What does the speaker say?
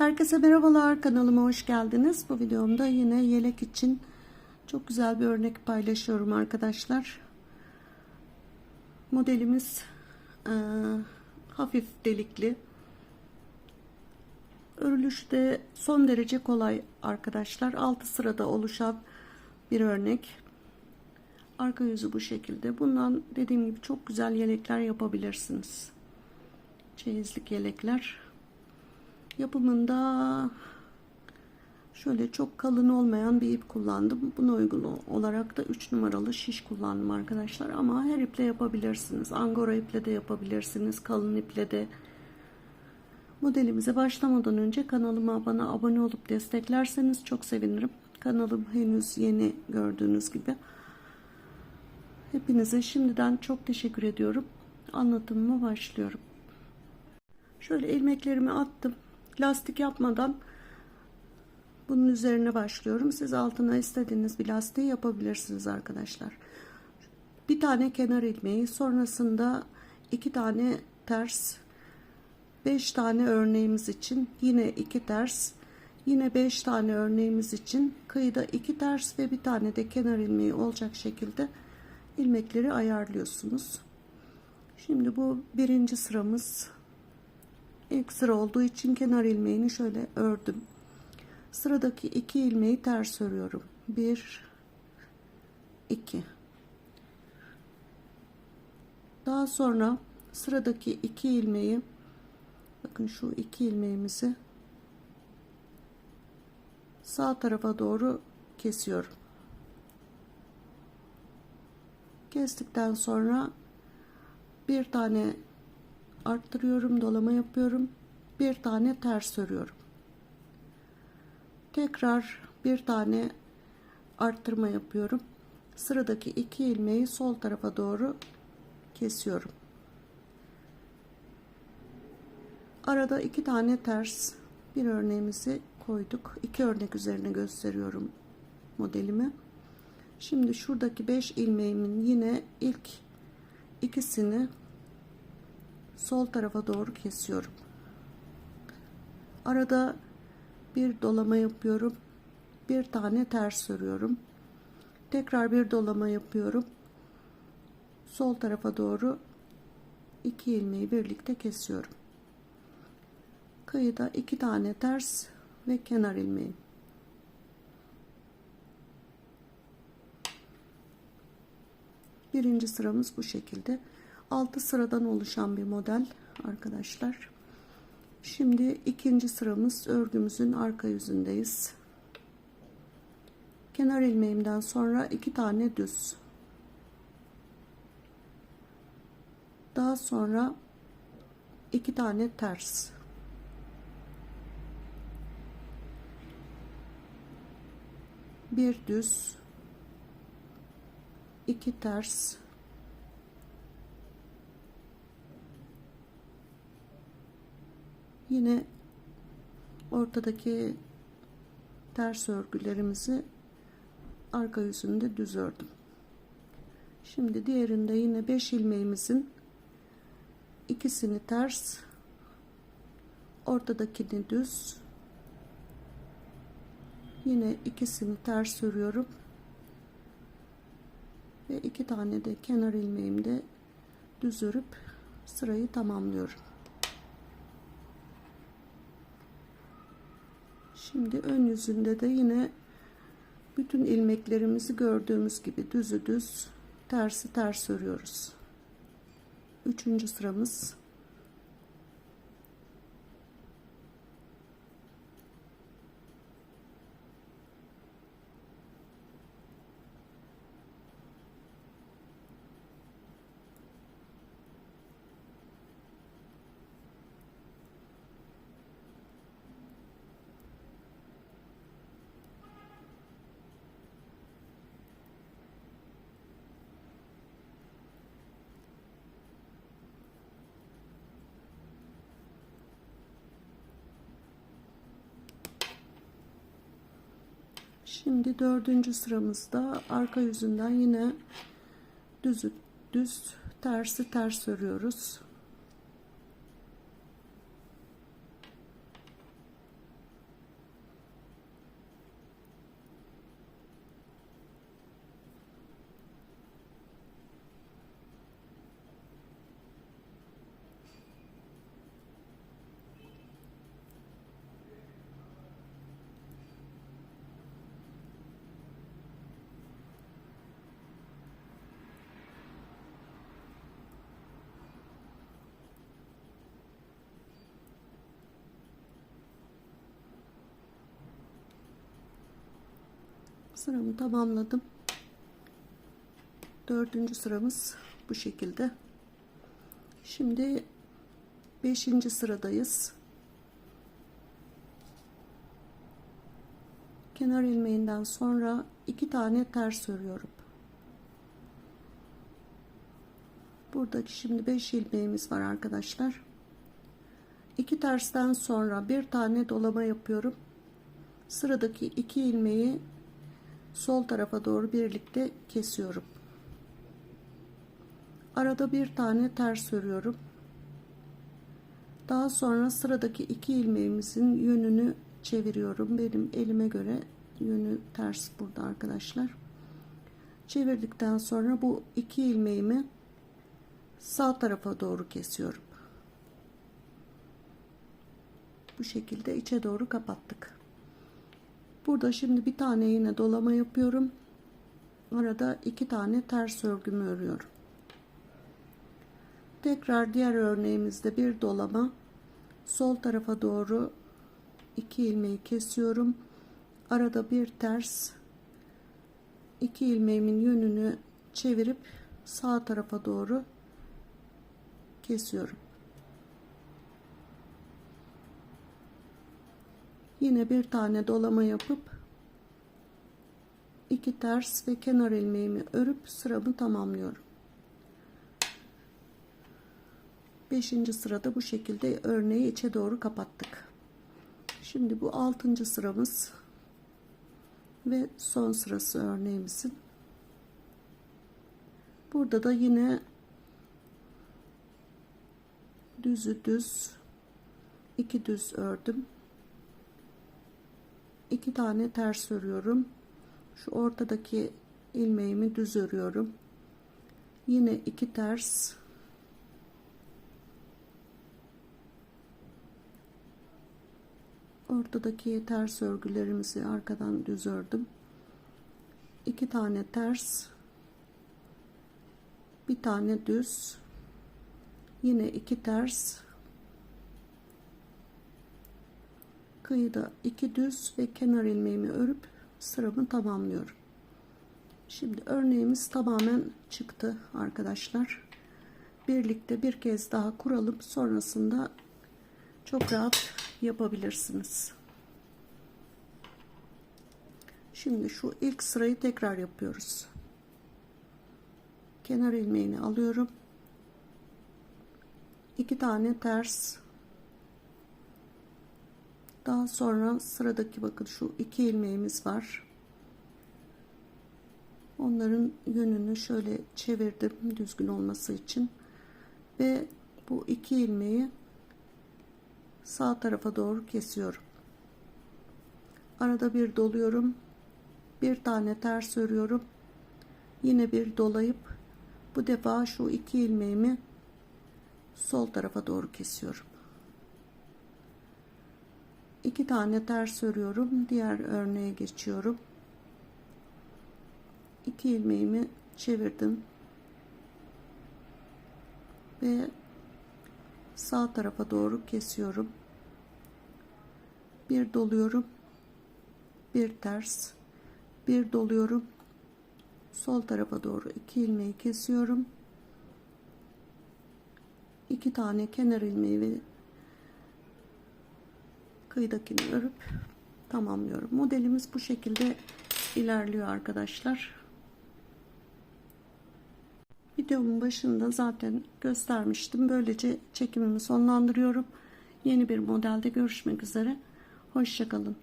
Herkese merhabalar kanalıma hoş geldiniz. Bu videomda yine yelek için çok güzel bir örnek paylaşıyorum arkadaşlar. Modelimiz e, hafif delikli. Örülüşü de son derece kolay arkadaşlar. 6 sırada oluşan bir örnek. Arka yüzü bu şekilde. Bundan dediğim gibi çok güzel yelekler yapabilirsiniz. Çeyizlik yelekler. Yapımında şöyle çok kalın olmayan bir ip kullandım. Buna uygun olarak da 3 numaralı şiş kullandım arkadaşlar. Ama her iple yapabilirsiniz. Angora iple de yapabilirsiniz. Kalın iple de. Modelimize başlamadan önce kanalıma bana abone olup desteklerseniz çok sevinirim. Kanalım henüz yeni gördüğünüz gibi. Hepinize şimdiden çok teşekkür ediyorum. Anlatımıma başlıyorum. Şöyle ilmeklerimi attım. Lastik yapmadan bunun üzerine başlıyorum. Siz altına istediğiniz bir lastiği yapabilirsiniz arkadaşlar. Bir tane kenar ilmeği, sonrasında iki tane ters, beş tane örneğimiz için yine iki ters, yine beş tane örneğimiz için kıyıda iki ters ve bir tane de kenar ilmeği olacak şekilde ilmekleri ayarlıyorsunuz. Şimdi bu birinci sıramız ilk sıra olduğu için kenar ilmeğini şöyle ördüm. Sıradaki iki ilmeği ters örüyorum. Bir, iki. Daha sonra sıradaki iki ilmeği bakın şu iki ilmeğimizi sağ tarafa doğru kesiyorum. Kestikten sonra bir tane arttırıyorum, dolama yapıyorum. Bir tane ters örüyorum. Tekrar bir tane arttırma yapıyorum. Sıradaki iki ilmeği sol tarafa doğru kesiyorum. Arada iki tane ters bir örneğimizi koyduk. İki örnek üzerine gösteriyorum modelimi. Şimdi şuradaki 5 ilmeğimin yine ilk ikisini sol tarafa doğru kesiyorum. Arada bir dolama yapıyorum. Bir tane ters örüyorum. Tekrar bir dolama yapıyorum. Sol tarafa doğru iki ilmeği birlikte kesiyorum. Kıyıda iki tane ters ve kenar ilmeği. Birinci sıramız bu şekilde. 6 sıradan oluşan bir model arkadaşlar. Şimdi ikinci sıramız örgümüzün arka yüzündeyiz. Kenar ilmeğimden sonra iki tane düz. Daha sonra iki tane ters. Bir düz, iki ters, Yine ortadaki ters örgülerimizi arka yüzünde düz ördüm. Şimdi diğerinde yine 5 ilmeğimizin ikisini ters ortadakini düz yine ikisini ters örüyorum ve iki tane de kenar ilmeğimde düz örüp sırayı tamamlıyorum. Şimdi ön yüzünde de yine bütün ilmeklerimizi gördüğümüz gibi düzü düz tersi ters örüyoruz. Üçüncü sıramız Şimdi dördüncü sıramızda arka yüzünden yine düz düz tersi ters örüyoruz. Sıramı tamamladım. Dördüncü sıramız bu şekilde. Şimdi beşinci sıradayız. Kenar ilmeğinden sonra iki tane ters örüyorum. Buradaki şimdi 5 ilmeğimiz var arkadaşlar. İki tersten sonra bir tane dolama yapıyorum. Sıradaki iki ilmeği sol tarafa doğru birlikte kesiyorum. Arada bir tane ters örüyorum. Daha sonra sıradaki iki ilmeğimizin yönünü çeviriyorum. Benim elime göre yönü ters burada arkadaşlar. Çevirdikten sonra bu iki ilmeğimi sağ tarafa doğru kesiyorum. Bu şekilde içe doğru kapattık. Burada şimdi bir tane yine dolama yapıyorum. Arada iki tane ters örgümü örüyorum. Tekrar diğer örneğimizde bir dolama sol tarafa doğru iki ilmeği kesiyorum. Arada bir ters iki ilmeğimin yönünü çevirip sağ tarafa doğru kesiyorum. Yine bir tane dolama yapıp iki ters ve kenar ilmeğimi örüp sıramı tamamlıyorum. 5. sırada bu şekilde örneği içe doğru kapattık. Şimdi bu 6. sıramız ve son sırası örneğimizin. Burada da yine düzü düz iki düz ördüm. İki tane ters örüyorum. Şu ortadaki ilmeğimi düz örüyorum. Yine iki ters ortadaki ters örgülerimizi arkadan düz ördüm. iki tane ters bir tane düz yine iki ters kıyıda iki düz ve kenar ilmeğimi örüp sıramı tamamlıyorum. Şimdi örneğimiz tamamen çıktı arkadaşlar. Birlikte bir kez daha kuralım sonrasında çok rahat yapabilirsiniz. Şimdi şu ilk sırayı tekrar yapıyoruz. Kenar ilmeğini alıyorum. İki tane ters daha sonra sıradaki bakın şu iki ilmeğimiz var. Onların yönünü şöyle çevirdim düzgün olması için. Ve bu iki ilmeği sağ tarafa doğru kesiyorum. Arada bir doluyorum. Bir tane ters örüyorum. Yine bir dolayıp bu defa şu iki ilmeğimi sol tarafa doğru kesiyorum. İki tane ters örüyorum. Diğer örneğe geçiyorum. İki ilmeğimi çevirdim. Ve sağ tarafa doğru kesiyorum. Bir doluyorum. Bir ters. Bir doluyorum. Sol tarafa doğru iki ilmeği kesiyorum iki tane kenar ilmeği ve kıyıdakini örüp tamamlıyorum. Modelimiz bu şekilde ilerliyor arkadaşlar. Videomun başında zaten göstermiştim. Böylece çekimimi sonlandırıyorum. Yeni bir modelde görüşmek üzere. Hoşçakalın.